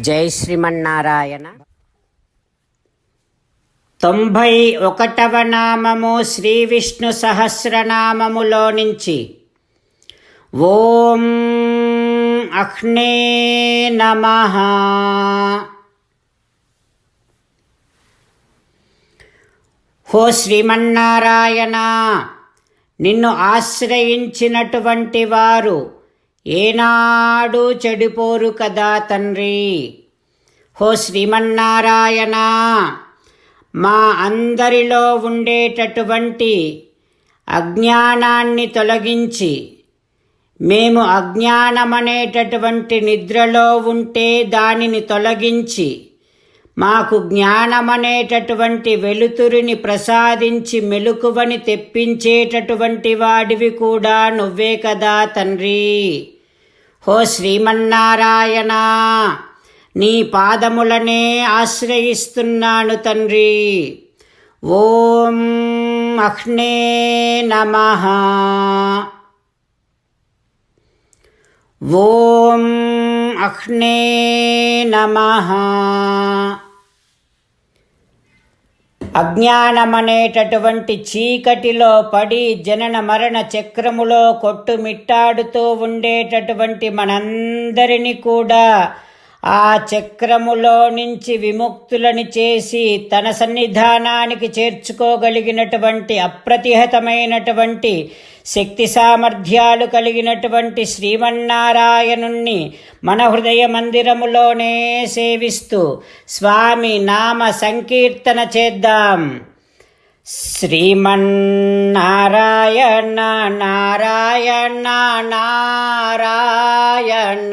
జై శ్రీమన్నారాయణ. తొంభై ఒకటవ నామము శ్రీ విష్ణు సహస్రనామములో నుంచి ఓం అహ్నే నమ. హో శ్రీమన్నారాయణ నిన్ను ఆశ్రయించినటువంటి వారు ఏనాడు చెడిపోరు కదా తండ్రి. హో శ్రీమన్నారాయణ మా అందరిలో ఉండేటటువంటి అజ్ఞానాన్ని తొలగించి మేము అజ్ఞానమనేటటువంటి నిద్రలో ఉంటే దానిని తొలగించి మాకు జ్ఞానమనేటటువంటి వెలుతురిని ప్రసాదించి మెలుకువని తెప్పించేటటువంటి వాడివి కూడా నువ్వే కదా తండ్రి. హో శ్రీమన్నారాయణ నీ పాదములనే ఆశ్రయిస్తున్నాను తండ్రి. ఓం అహ్నే నమ. ఓం అహ్నే నమ. అజ్ఞానమనేటటువంటి చీకటిలో పడి జనన మరణ చక్రములో కొట్టుమిట్టాడుతూ ఉండేటటువంటి మనందరినీ కూడా ఆ చక్రములో నుంచి విముక్తులని చేసి తన సన్నిధానానికి చేర్చుకోగలిగినటువంటి అప్రతిహతమైనటువంటి శక్తి సామర్థ్యాలు కలిగినటువంటి శ్రీమన్నారాయణుణ్ణి మన హృదయ మందిరములోనే సేవిస్తూ స్వామి నామ సంకీర్తన చేద్దాం. శ్రీమన్నారాయణ నారాయణ నారాయణ.